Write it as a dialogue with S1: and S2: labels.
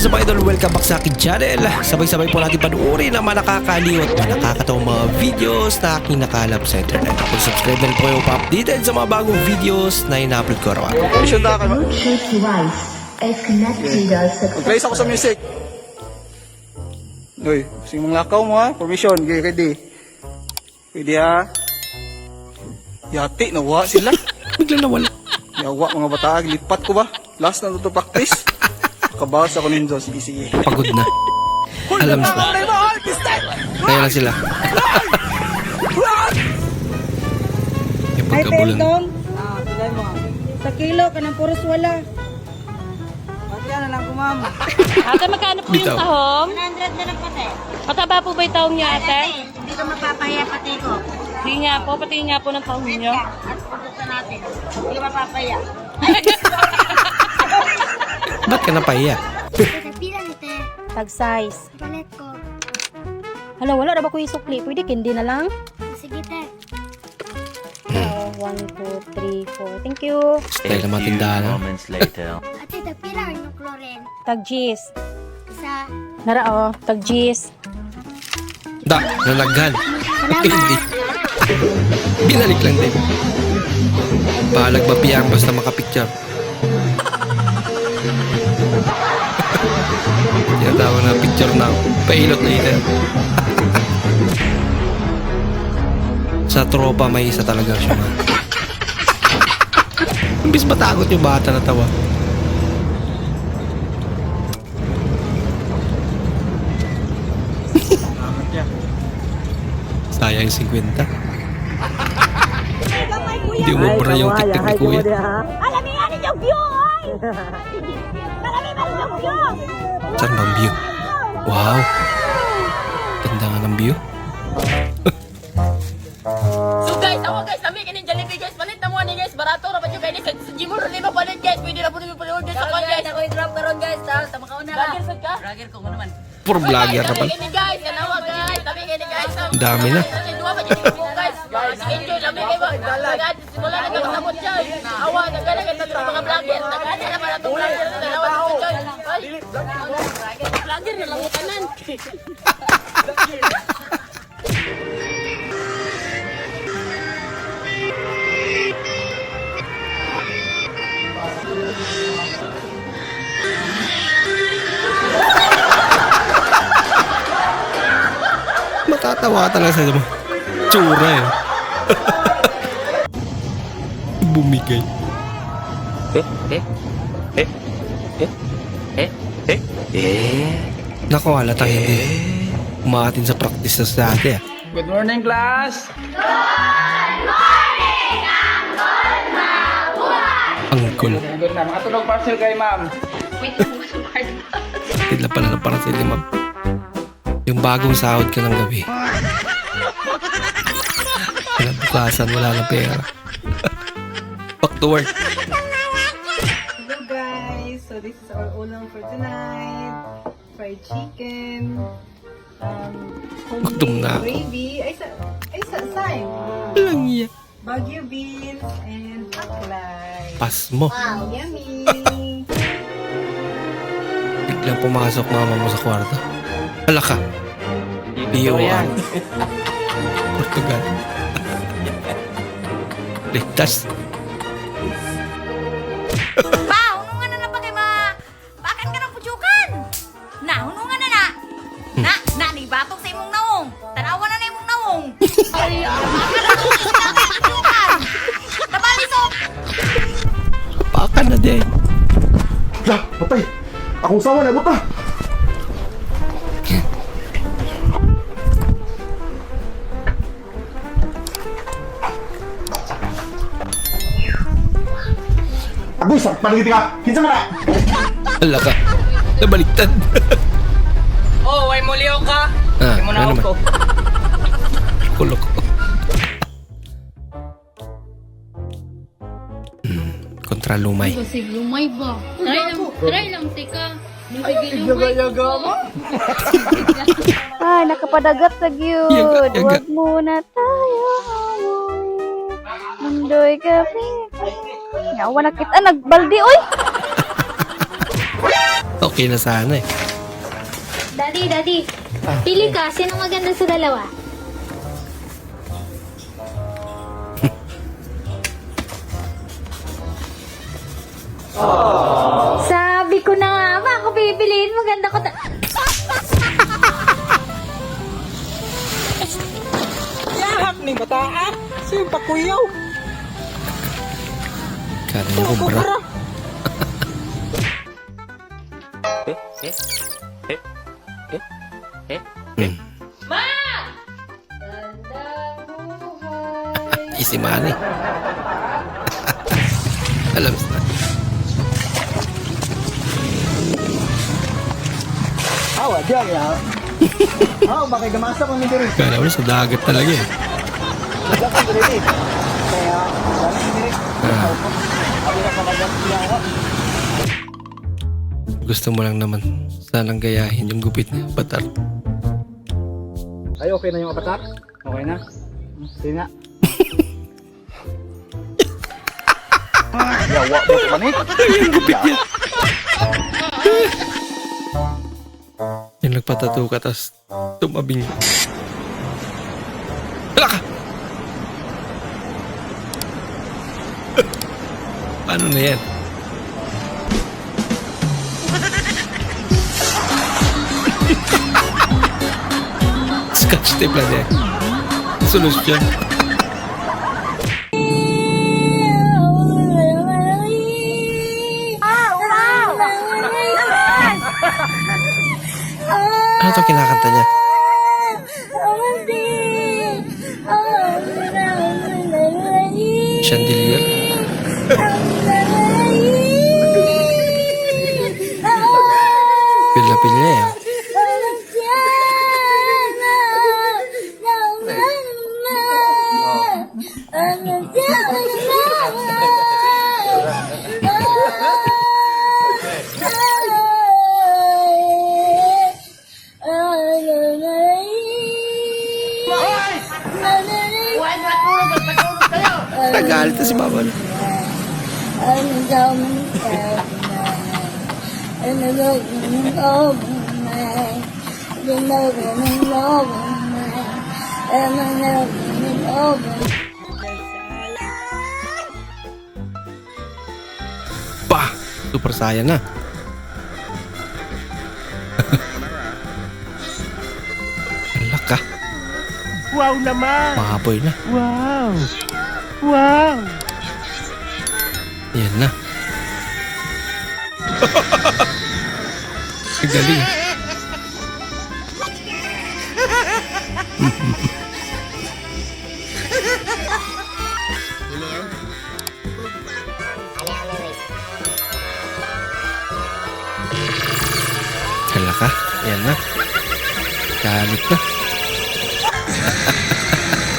S1: is up idol? Welcome back sa akin channel. Sabay-sabay po natin panuorin ang mga nakakaliw at mga nakakatawang mga videos na aking nakalap sa internet. Kung subscribe na rin po kayo pa-updated sa mga bagong videos na ina-upload ko araw
S2: Mission na kayo.
S3: Bluetooth device is connected successfully.
S2: Mag-place ako sa music. Uy, sige mong lakaw mo ha. Permission, okay, ready. Ready ha. Yati, nawa sila.
S1: Bigla nawala.
S2: Yawa mga bata, lipat ko ba? Last na to practice. Kabawas ako ninyo, sige sige.
S1: Pagod na. Alam na. Kaya lang sila. Yung
S4: Ay,
S1: pagkabulan.
S4: Peltong. Ah, tulay mo. Sa kilo, kanang puros wala. Bakit na lang ko, ma'am?
S5: Ate, magkano po
S1: Bitaw.
S5: yung tahong?
S6: 100 na lang pati.
S5: Mataba po ba yung tahong niyo, ate?
S6: Hindi ko mapapahiya pati ko.
S5: Hindi nga po, pati nga po ng tahong niyo.
S6: At produkto natin. Hindi ko mapapahiya.
S1: Ba't ka napahiya?
S6: Pila ni te.
S5: Tag size.
S6: Palit ko.
S5: Hala, wala na ba ko yung sukli? Pwede kindi na lang?
S6: Sige te.
S5: Oh, one, two, three, four. Thank you.
S1: Dahil na matindahan ha.
S7: moments later.
S6: Ate, pila ang chlorine.
S5: Tag G's.
S6: Isa.
S5: Nara, oh. Tag G's.
S1: Da, nalaghan. Hindi. Binalik lang din. Bahalag ba piyang basta makapicture. Tinatawag na picture now. Pailot later. Sa tropa may isa talaga siya man. Imbis matakot yung bata na tawa. Sayang yung 50. Hindi umubra yung tiktik ni kuya.
S5: Alam niya ni yung view, oy! Alam niya yung view!
S1: Saan bang view? Wow! Ganda nga ng view.
S8: So guys, ako guys, kami kanin Jollibee guys, palit na mo ni guys, barato ra pa yung kainin sa sa Jimur lima palit guys, pwede na po nyo palit guys sa kwan guys.
S6: Ako i-drop karon guys. Tama ka na
S8: Vlogger sad ka?
S1: Puro vlogger ka
S8: Kami
S1: pala.
S8: kini guys, kanawa guys, kami kini guys.
S1: Dami na.
S8: Kasi dua kayo. Agad, simula na kami sabot dyan. Awa, sa mga vlogger. Nagana na para itong vlogger na nanawa sa dyan. Ay, vlogger na.
S1: Matatawa talaga sa mo. Tsura eh. Bumigay. Nako, halata hindi. Umaatin sa practice na dati ah.
S2: Good morning class.
S1: Ang cool.
S2: Good na. Mga tunog parcel kay ma'am.
S1: Tila pala ng para sa ma'am. Yung bagong sahod ka ng gabi. Kinabukasan, wala na pera. To work.
S4: Hello, guys. So, this is our ulam for tonight. Fried chicken. Um,
S1: ako.
S4: gravy. Ay, sa, ay, sa, saan?
S1: Walang iya.
S4: Baguio beans and baklay.
S1: Pas mo.
S4: Yummy!
S1: Biglang pumasok mama mo sa kwarto. Hala ka. Iiwan. Portugal. Ligtas. Din.
S9: Lah, patay! Akong sawa na, buta! Agoy, sa panagiti ka! Kinsa man na!
S1: Hala ka. Nabaliktad.
S8: Oh, way mo liyaw ka.
S1: ah, ano naman? Kulok. Kontra lumay.
S10: Kasi lumay ba? Try lang, try lang, tika. Sige, lumay.
S5: Ay, nakapadagat sa gyud. Huwag muna tayo. Mundoy kami. Yawa na kita, nagbaldi, oy!
S11: Okay na sana eh.
S10: Daddy, daddy. Pili ka. Sino maganda sa dalawa? Sabi ko na nga ba, ako pipiliin mo. Ganda ko ta...
S12: Yahak ni bataan. Sa'yo pa kuyaw.
S11: Kaya ko bra. Hmm. Easy money. Alam sa
S2: Awa, diyan ya. Ah, bakit gamasa ko ni diri.
S11: Kala mo sa dagat talaga eh.
S2: Dapat diri. Kaya, ni diri.
S11: Ah,
S2: na sa
S11: gusto mo lang naman sanang gayahin yung gupit niya. Batar.
S2: Ay, okay na yung avatar? Okay na? Sige nga. Yawa mo pa ni?
S11: yung gupit niya. yung nagpatato ka tas tumabing. Hala ka! Paano na yan? Scotch tape lang yan. Solusyon. Ano to kinakanta niya? Chandelier? Nagalit na si mama. no? Pa! Super saya na.
S2: Wow naman!
S11: Mahaboy na.
S2: Wow! Wow!
S11: Yan na. Ang Galing. Hala ka. Yan na. Galit na. ハハハハ!